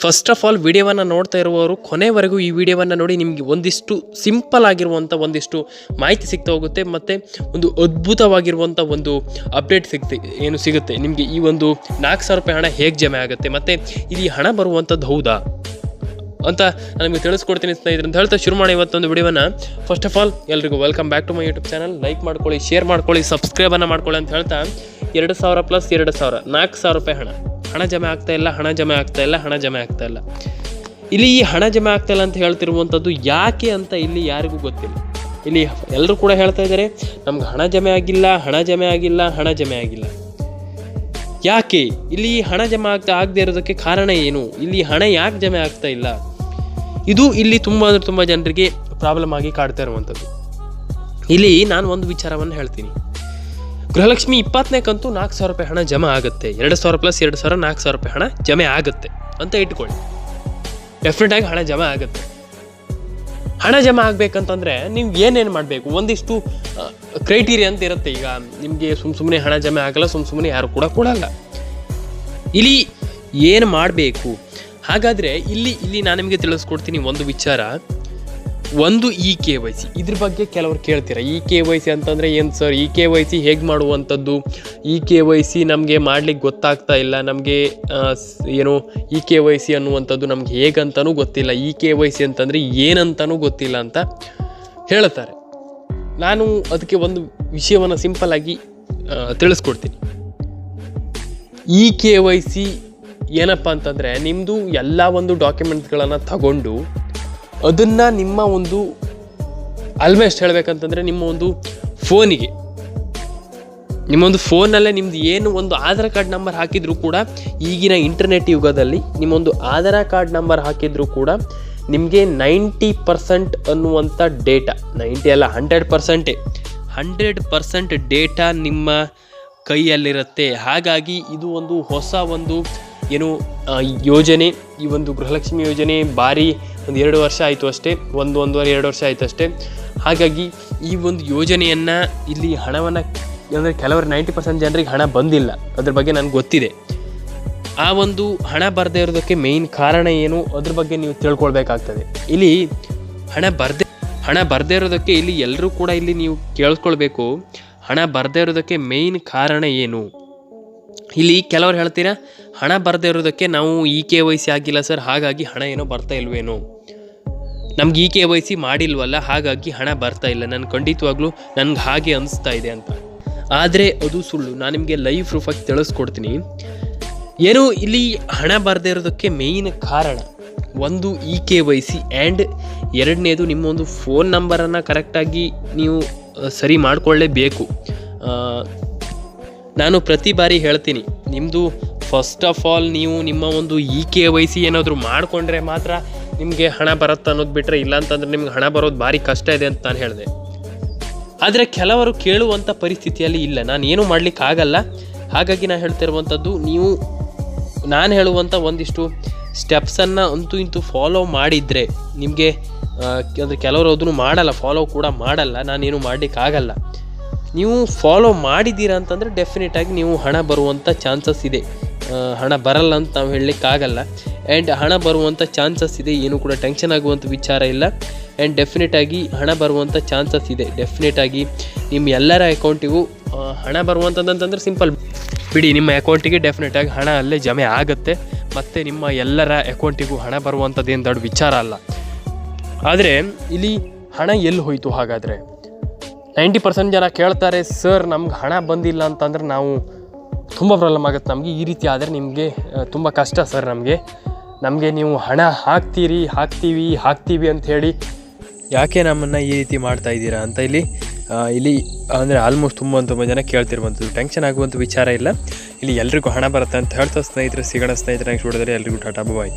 First of all ವಿಡಿಯೋವನ್ನು ನೋಡ್ತಾ ಇರುವವರು, ಕೊನೆವರೆಗೂ ಈ ವಿಡಿಯೋವನ್ನು ನೋಡಿ ನಿಮಗೆ ಒಂದಿಷ್ಟು ಸಿಂಪಲ್ ಆಗಿರುವಂಥ ಒಂದಿಷ್ಟು ಮಾಹಿತಿ ಸಿಗ್ತಾ ಹೋಗುತ್ತೆ, ಮತ್ತು ಒಂದು ಅದ್ಭುತವಾಗಿರುವಂಥ ಒಂದು ಅಪ್ಡೇಟ್ ಸಿಗ್ತೆ, ಏನು ಸಿಗುತ್ತೆ. ನಿಮಗೆ ಈ ಒಂದು ನಾಲ್ಕು ಸಾವಿರ ರೂಪಾಯಿ ಹಣ ಹೇಗೆ ಜಮೆ ಆಗುತ್ತೆ, ಮತ್ತು ಇಲ್ಲಿ ಹಣ ಬರುವಂಥದ್ದು ಹೌದಾ? ಅಂತ ನನಗೆ ತಿಳಿಸ್ಕೊಡ್ತೀನಿ ಸ್ನೇಹಿತರೆ. ಅಂತ ಹೇಳ್ತಾ ಶುರು ಮಾಡಿ ಇವತ್ತೊಂದು ವಿಡಿಯೋನ ಫಸ್ಟ್ ಆಫ್ ಆಲ್ ಎಲ್ರಿಗೂ welcome back to my YouTube channel like ಮಾಡ್ಕೊಳ್ಳಿ ಶೇರ್ ಮಾಡ್ಕೊಳ್ಳಿ ಸಬ್ಸ್ಕ್ರೈಬನ್ನು ಮಾಡ್ಕೊಳ್ಳಿ ಅಂತ ಹೇಳ್ತಾ, ಎರಡು ಸಾವಿರ ಪ್ಲಸ್ ಎರಡು ಸಾವಿರ, ನಾಲ್ಕು ಸಾವಿರ ರೂಪಾಯಿ ಹಣ. ಹಣ ಜಮೆ ಆಗ್ತಾ ಇಲ್ಲ, ಹಣ ಜಮೆ ಆಗ್ತಾ ಇಲ್ಲ, ಹಣ ಜಮೆ ಆಗ್ತಾ ಇಲ್ಲ. ಇಲ್ಲಿ ಈ ಹಣ ಜಮೆ ಆಗ್ತಾ ಇಲ್ಲ ಅಂತ ಹೇಳ್ತಿರುವಂಥದ್ದು ಯಾಕೆ ಅಂತ ಇಲ್ಲಿ ಯಾರಿಗೂ ಗೊತ್ತಿಲ್ಲ. ಇಲ್ಲಿ ಎಲ್ಲರೂ ಕೂಡ ಹೇಳ್ತಾ ಇದ್ದಾರೆ ನಮ್ಗೆ ಹಣ ಜಮೆ ಆಗಿಲ್ಲ, ಹಣ ಜಮೆ ಆಗಿಲ್ಲ, ಹಣ ಜಮೆ ಆಗಿಲ್ಲ. ಯಾಕೆ? ಇಲ್ಲಿ ಹಣ ಜಮೆ ಆಗ್ತಾ, ಆಗದೆ ಇರೋದಕ್ಕೆ ಕಾರಣ ಏನು? ಇಲ್ಲಿ ಹಣ ಯಾಕೆ ಜಮೆ ಆಗ್ತಾ ಇಲ್ಲ? ಇದು ಇಲ್ಲಿ ತುಂಬ ಅಂದ್ರೆ ತುಂಬ ಜನರಿಗೆ ಪ್ರಾಬ್ಲಮ್ ಆಗಿ ಕಾಡ್ತಾ ಇರುವಂಥದ್ದು. ಇಲ್ಲಿ ನಾನು ಒಂದು ವಿಚಾರವನ್ನು ಹೇಳ್ತೀನಿ. ಗೃಹಲಕ್ಷ್ಮಿ ಇಪ್ಪತ್ತನೇ ಕಂತು ನಾಲ್ಕು ಸಾವಿರ ರೂಪಾಯಿ ಹಣ ಜಮಾ ಆಗುತ್ತೆ. ಎರಡು ಸಾವಿರ ಪ್ಲಸ್ ಎರಡು ಸಾವಿರ ನಾಲ್ಕು ಸಾವಿರ ರೂಪಾಯಿ ಹಣ ಜಮೆ ಆಗುತ್ತೆ ಅಂತ ಇಟ್ಕೊಳ್ಳಿ. ಡೆಫಿನೆಟ್ ಆಗಿ ಹಣ ಜಮಾ ಆಗುತ್ತೆ. ಹಣ ಜಮಾ ಆಗಬೇಕಂತಂದರೆ ನೀವು ಏನೇನು ಮಾಡಬೇಕು? ಒಂದಿಷ್ಟು ಕ್ರೈಟೀರಿಯಾ ಅಂತ ಇರುತ್ತೆ. ಈಗ ನಿಮಗೆ ಸುಮ್ಮ ಸುಮ್ಮನೆ ಹಣ ಜಮೆ ಆಗಲ್ಲ ಸುಮ್ಮ ಸುಮ್ಮನೆ ಯಾರು ಕೂಡ ಕೊಡಲ್ಲ. ಇಲ್ಲಿ ಏನು ಮಾಡಬೇಕು? ಹಾಗಾದರೆ ಇಲ್ಲಿ ಇಲ್ಲಿ ನಾನು ನಿಮಗೆ ತಿಳಿಸ್ಕೊಡ್ತೀನಿ ಒಂದು ವಿಚಾರ. ಒಂದು ಇ ಕೆ ವೈ ಸಿ. ಇದ್ರ ಬಗ್ಗೆ ಕೆಲವರು ಕೇಳ್ತೀರ? ಇ ಕೆ ವೈ ಸಿ ಅಂತಂದರೆ ಏನು sir? E K Y C ಹೇಗೆ ಮಾಡುವಂಥದ್ದು? ಇ ಕೆ ವೈ ಸಿ ನಮಗೆ ಮಾಡ್ಲಿಕ್ಕೆ ಗೊತ್ತಾಗ್ತಾ ಇಲ್ಲ. ನಮಗೆ ಏನು ಇ ಕೆ ವೈ ಸಿ ಅನ್ನುವಂಥದ್ದು ನಮ್ಗೆ ಹೇಗಂತನೂ ಗೊತ್ತಿಲ್ಲ. ಇ ಕೆ ವೈ ಸಿ ಅಂತಂದರೆ ಏನಂತನೂ ಗೊತ್ತಿಲ್ಲ ಅಂತ ಹೇಳ್ತಾರೆ. ನಾನು ಅದಕ್ಕೆ ಒಂದು ವಿಷಯವನ್ನು ಸಿಂಪಲ್ ಆಗಿ ತಿಳಿಸ್ಕೊಡ್ತೀನಿ. ಇ ಕೆ ವೈ ಸಿ ಏನಪ್ಪ ಅಂತಂದರೆ ನಿಮ್ಮದು ಎಲ್ಲ ಒಂದು ಡಾಕ್ಯುಮೆಂಟ್ಸ್ಗಳನ್ನು ತಗೊಂಡು ಅದನ್ನು ನಿಮ್ಮ ಒಂದು ಆಲ್ಮೋಸ್ಟ್ ಹೇಳಬೇಕಂತಂದರೆ ನಿಮ್ಮ ಒಂದು ಫೋನಿಗೆ. ನಿಮ್ಮೊಂದು ಫೋನಲ್ಲೇ ನಿಮ್ಮದು ಏನು ಒಂದು ಆಧಾರ್ ಕಾರ್ಡ್ ನಂಬರ್ ಹಾಕಿದರೂ ಕೂಡ ಈಗಿನ ಇಂಟರ್ನೆಟ್ ಯುಗದಲ್ಲಿ ನಿಮ್ಮೊಂದು ಆಧಾರ್ ಕಾರ್ಡ್ ನಂಬರ್ ಹಾಕಿದರೂ ಕೂಡ ನಿಮಗೆ ನೈಂಟಿ ಪರ್ಸೆಂಟ್ ಅನ್ನುವಂಥ ಡೇಟಾ, ನೈಂಟಿ ಅಲ್ಲ ಹಂಡ್ರೆಡ್ ಪರ್ಸೆಂಟೇ ಹಂಡ್ರೆಡ್ ಪರ್ಸೆಂಟ್ ಡೇಟಾ ನಿಮ್ಮ ಕೈಯಲ್ಲಿರುತ್ತೆ. ಹಾಗಾಗಿ ಇದು ಒಂದು ಹೊಸ ಒಂದು ಏನು ಯೋಜನೆ, ಈ ಒಂದು ಗೃಹಲಕ್ಷ್ಮಿ ಯೋಜನೆ ಭಾರಿ ಒಂದು ಎರಡು ವರ್ಷ ಆಯಿತು ಅಷ್ಟೇ, ಒಂದು, ಒಂದೂವರೆ, ಎರಡು ವರ್ಷ ಆಯಿತು ಅಷ್ಟೇ. ಹಾಗಾಗಿ ಈ ಒಂದು ಯೋಜನೆಯನ್ನು ಇಲ್ಲಿ ಹಣವನ್ನು, ಅಂದರೆ ಕೆಲವರು ನೈಂಟಿ ಪರ್ಸೆಂಟ್ ಜನರಿಗೆ ಹಣ ಬಂದಿಲ್ಲ. ಅದ್ರ ಬಗ್ಗೆ ನನಗೆ ಗೊತ್ತಿದೆ. ಆ ಒಂದು ಹಣ ಬರದೇ ಇರೋದಕ್ಕೆ ಮೇಯ್ನ್ ಕಾರಣ ಏನು, ಅದ್ರ ಬಗ್ಗೆ ನೀವು ತಿಳ್ಕೊಳ್ಬೇಕಾಗ್ತದೆ. ಇಲ್ಲಿ ಹಣ ಬರದೆ, ಹಣ ಬರದೇ ಇರೋದಕ್ಕೆ ಇಲ್ಲಿ ಎಲ್ಲರೂ ಕೂಡ ಇಲ್ಲಿ ನೀವು ಕೇಳಿಸ್ಕೊಳ್ಬೇಕು ಹಣ ಬರದೇ ಇರೋದಕ್ಕೆ ಮೇಯ್ನ್ ಕಾರಣ ಏನು? ಇಲ್ಲಿ ಕೆಲವರು ಹೇಳ್ತೀರಾ, ಹಣ ಬರದೇ ಇರೋದಕ್ಕೆ ನಾವು ಇ ಕೆ ವೈ ಸಿ ಆಗಿಲ್ಲ ಸರ್, ಹಾಗಾಗಿ ಹಣ ಏನೋ ಬರ್ತಾ ಇಲ್ವೇನೋ. ನಮ್ಗೆ ಇ ಕೆ ವೈ ಸಿ ಮಾಡಿಲ್ವಲ್ಲ, ಹಾಗಾಗಿ ಹಣ ಬರ್ತಾ ಇಲ್ಲ. ನಾನು ಖಂಡಿತವಾಗ್ಲೂ ನನಗೆ ಹಾಗೆ ಅನಿಸ್ತಾ ಇದೆ ಅಂತ. ಆದರೆ ಅದು ಸುಳ್ಳು. ನಾನು ನಿಮಗೆ ಲೈವ್ ಪ್ರೂಫಾಗಿ ತಿಳಿಸ್ಕೊಡ್ತೀನಿ. ಏನು, ಇಲ್ಲಿ ಹಣ ಬರದೇ ಇರೋದಕ್ಕೆ ಮೇಯ್ನ್ ಕಾರಣ ಒಂದು E K Y C and ಎರಡನೇದು ನಿಮ್ಮ ಒಂದು ಫೋನ್ ನಂಬರನ್ನು ಕರೆಕ್ಟಾಗಿ ನೀವು ಸರಿ ಮಾಡಿಕೊಳ್ಳೇಬೇಕು. ನಾನು ಪ್ರತಿ ಬಾರಿ ಹೇಳ್ತೀನಿ ನಿಮ್ಮದು ಫಸ್ಟ್ ಆಫ್ ಆಲ್ ನೀವು ನಿಮ್ಮ ಒಂದು ಇ ಕೆ ವೈ ಸಿ ಏನಾದರೂ ಮಾಡಿಕೊಂಡ್ರೆ ಮಾತ್ರ ನಿಮಗೆ ಹಣ ಬರುತ್ತೆ ಅನ್ನೋದು ಬಿಟ್ಟರೆ ಇಲ್ಲ ಅಂತಂದ್ರೆ ನಿಮ್ಗೆ ಹಣ ಬರೋದು ಭಾರಿ ಕಷ್ಟ ಇದೆ ಅಂತ ನಾನು ಹೇಳಿದೆ. ಆದರೆ ಕೆಲವರು ಕೇಳುವಂಥ ಪರಿಸ್ಥಿತಿಯಲ್ಲಿ ಇಲ್ಲ ನಾನು ಏನೂ ಮಾಡಲಿಕ್ಕಾಗಲ್ಲ. ಹಾಗಾಗಿ ನಾನು ಹೇಳ್ತಿರುವಂಥದ್ದು ನೀವು ನಾನು ಹೇಳುವಂಥ ಒಂದಿಷ್ಟು ಸ್ಟೆಪ್ಸನ್ನು ಅಂತೂ ಇಂತೂ ಫಾಲೋ ಮಾಡಿದರೆ ನಿಮಗೆ ಅಂದರೆ ಕೆಲವರು ಅದನ್ನು ಮಾಡಲ್ಲ ಫಾಲೋ ಕೂಡ ಮಾಡಲ್ಲ, ನಾನೇನು ಮಾಡಲಿಕ್ಕಾಗಲ್ಲ. ನೀವು ಫಾಲೋ ಮಾಡಿದ್ದೀರಾ ಅಂತಂದರೆ ಡೆಫಿನೆಟಾಗಿ ನೀವು ಹಣ ಬರುವಂಥ ಚಾನ್ಸಸ್ ಇದೆ. ಹಣ ಬರಲ್ಲ ಅಂತ ನಾವು ಹೇಳಲಿಕ್ಕಾಗಲ್ಲ ಆ್ಯಂಡ್ ಹಣ ಬರುವಂಥ ಚಾನ್ಸಸ್ ಇದೆ, ಏನು ಕೂಡ ಟೆನ್ಷನ್ ಆಗುವಂಥ ವಿಚಾರ ಇಲ್ಲ. ಆ್ಯಂಡ್ ಡೆಫಿನೆಟಾಗಿ ಹಣ ಬರುವಂಥ ಚಾನ್ಸಸ್ ಇದೆ. ಡೆಫಿನೆಟಾಗಿ ನಿಮ್ಮ ಎಲ್ಲರ ಅಕೌಂಟಿಗೂ ಹಣ ಬರುವಂಥದ್ದಂತಂದ್ರೆ ಸಿಂಪಲ್ ಬಿಡಿ, ನಿಮ್ಮ ಅಕೌಂಟಿಗೆ ಡೆಫಿನೆಟಾಗಿ ಹಣ ಅಲ್ಲೇ ಜಮೆ ಆಗುತ್ತೆ. ಮತ್ತು ನಿಮ್ಮ ಎಲ್ಲರ ಅಕೌಂಟಿಗೂ ಹಣ ಬರುವಂಥದ್ದೇನು ದೊಡ್ಡ ವಿಚಾರ ಅಲ್ಲ. ಆದರೆ ಇಲ್ಲಿ ಹಣ ಎಲ್ಲಿ ಹೋಯಿತು ಹಾಗಾದರೆ? ನೈಂಟಿ ಪರ್ಸೆಂಟ್ ಜನ ಕೇಳ್ತಾರೆ, ಸರ್, ನಮ್ಗೆ ಹಣ ಬಂದಿಲ್ಲ ಅಂತಂದ್ರೆ ನಾವು ತುಂಬ ಪ್ರಾಬ್ಲಮ್ ಆಗುತ್ತೆ. ನಮಗೆ ಈ ರೀತಿ ಆದರೆ ನಿಮಗೆ ತುಂಬ ಕಷ್ಟ ಸರ್ ನಮಗೆ. ನಮಗೆ ನೀವು ಹಣ ಹಾಕ್ತೀರಿ, ಹಾಕ್ತೀವಿ ಹಾಕ್ತೀವಿ ಅಂತ ಹೇಳಿ ಯಾಕೆ ನಮ್ಮನ್ನು ಈ ರೀತಿ ಮಾಡ್ತಾ ಇದ್ದೀರಾ ಅಂತ ಇಲ್ಲಿ ಇಲ್ಲಿ ಅಂದರೆ ಆಲ್ಮೋಸ್ಟ್ ತುಂಬ ತುಂಬ ಜನ ಕೇಳ್ತಿರುವಂಥದ್ದು ಟೆನ್ಷನ್ ಆಗುವಂಥ ವಿಚಾರ ಇಲ್ಲ. ಇಲ್ಲಿ ಎಲ್ರಿಗೂ ಹಣ ಬರುತ್ತೆ ಅಂತ ಹೇಳ್ತಾ ಸ್ನೇಹಿತರೆ, ಸಿಗೋಣ ಸ್ನೇಹಿತರೆ ನೆಕ್ಸ್ಟ್ ಎಲ್ರಿಗೂ ಟಾಟಾ ಬಾಯ್